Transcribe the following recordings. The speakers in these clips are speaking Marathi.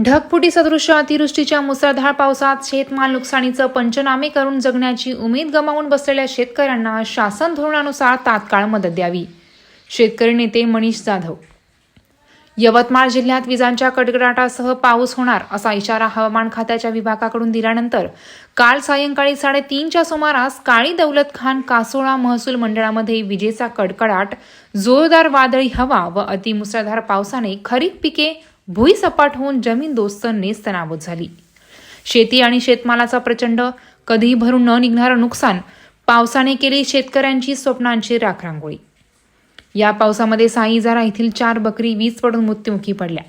ढगफुटी सदृश अतिवृष्टीच्या मुसळधार पावसात शेतमाल नुकसानीचं पंचनामे करून जगण्याची उमेद गमावून बसलेल्या शेतकऱ्यांना शासन धोरणानुसार तात्काळ मदत द्यावी. शेतकरी नेते मनीष जाधव. यवतमाळ जिल्ह्यात विजांच्या कडकडाटासह पाऊस होणार असा इशारा हवामान खात्याच्या विभागाकडून दिल्यानंतर काल सायंकाळी साडेतीनच्या सुमारास काळी दौलत खान कासोळा महसूल मंडळामध्ये विजेचा कडकडाट जोरदार वादळी हवा व अतिमुसळधार पावसाने खरीप पिके भुईसपाट होऊन जमीन दोस्त नेस्तनाबूत झाली. शेती आणि शेतमालाचा प्रचंड कधी भरून न निघणारं नुकसान पावसाने केली शेतकऱ्यांची स्वप्नांची राखरांगोळी. या पावसामध्ये साईजारा येथील चार बकरी वीज पडून मृत्युमुखी पडल्या.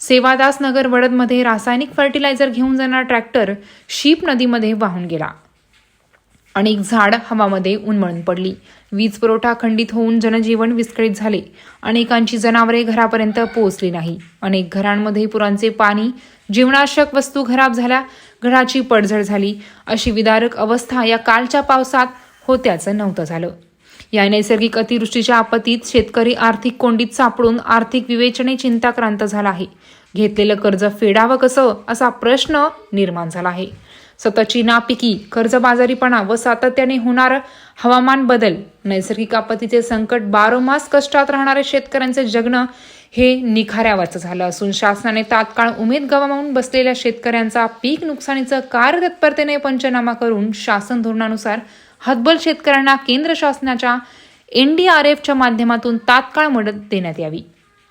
सेवादास नगर वडदमध्ये रासायनिक फर्टिलायझर घेऊन जाणारा ट्रॅक्टर शीप नदीमध्ये वाहून गेला. अनेक झाड हवामध्ये उन्मळून पडली. वीज पुरवठा खंडित होऊन जनजीवन विस्कळीत झाले. अनेकांची जनावरे घरापर्यंत पोहोचली नाही. अनेक घरांमध्ये पुरांचे पाणी जीवनाशक वस्तू खराब झाल्या घराची पडझड झाली. अशी विदारक अवस्था या कालच्या पावसात होत्याचं नव्हतं झालं. या नैसर्गिक अतिवृष्टीच्या आपत्तीत शेतकरी आर्थिक कोंडीत सापडून आर्थिक विवेचने चिंताक्रांत झाला आहे. घेतलेलं कर्ज फेडावं कसं असा प्रश्न निर्माण झाला आहे. सततची नापिकी कर्जबाजारीपणा व सातत्याने होणार हवामान बदल नैसर्गिक आपत्तीचे संकट बारोमास कष्टात राहणाऱ्या शेतकऱ्यांचे जगणं हे निखाऱ्यावाचं झालं असून शासनाने तात्काळ उमेद गमावून बसलेल्या शेतकऱ्यांचा पीक नुकसानीचं कार्यतत्परतेने पंचनामा करून शासन धोरणानुसार हतबल शेतकऱ्यांना केंद्र शासनाच्या एनडीआरएफच्या माध्यमातून तात्काळ मदत देण्यात यावी.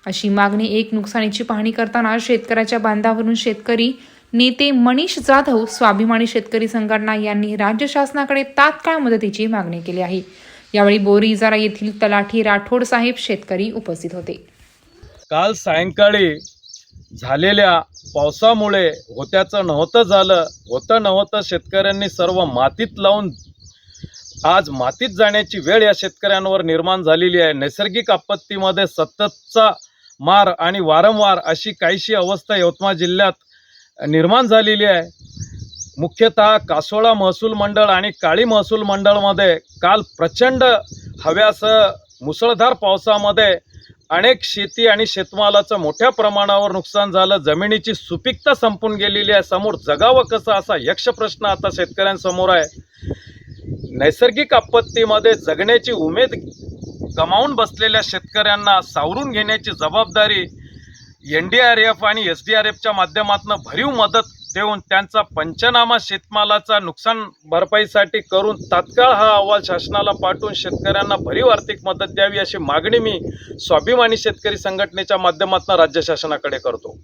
अशी मागणी एक नुकसानीची पाहणी करताना शेतकऱ्याच्या बांधावरून शेतकरी नेते मनीष जाधव स्वाभिमानी शेतकरी संघटना यांनी राज्य शासनाकडे तात्काळ मदतीची मागणी केली आहे. यावेळी बोरी इजारा येथील तलाठी राठोड साहेब शेतकरी उपस्थित होते. काल सायंकाळी झालेल्या पावसामुळे होत्याचं नव्हतं झालं होतं नव्हतं शेतकऱ्यांनी सर्व मातीत लावून आज मातीत जाण्याची वेळ या शेतकऱ्यांवर निर्माण झालेली आहे. नैसर्गिक आपत्तीमध्ये सततचा मार आणि वारंवार अशी काहीशी अवस्था यवतमाळ जिल्ह्यात निर्माण झालेली आहे. मुख्यतः कासोळा महसूल मंडळ आणि काळी महसूल मंडळमध्ये काल प्रचंड हव्यासह मुसळधार पावसामध्ये अनेक शेती आणि शेतमालाचं मोठ्या प्रमाणावर नुकसान झालं. जमिनीची सुपीकता संपून गेलेली आहे. समोर जगावं कसं असा यक्ष प्रश्न आता शेतकऱ्यांसमोर आहे. नैसर्गिक आपत्तीमध्ये जगण्याची उमेद गमावून बसलेल्या शेतकऱ्यांना सावरून घेण्याची जबाबदारी एन डी आर एफ आणि एस डी आर एफच्या माध्यमातून भरीव मदत देऊन त्यांचा पंचनामा शेतमालाचा नुकसान भरपाईसाठी करून तात्काळ हा अहवाल शासनाला पाठवून शेतकऱ्यांना भरीव आर्थिक मदत द्यावी अशी मागणी मी स्वाभिमानी शेतकरी संघटनेच्या माध्यमातून राज्य शासनाकडे करतो.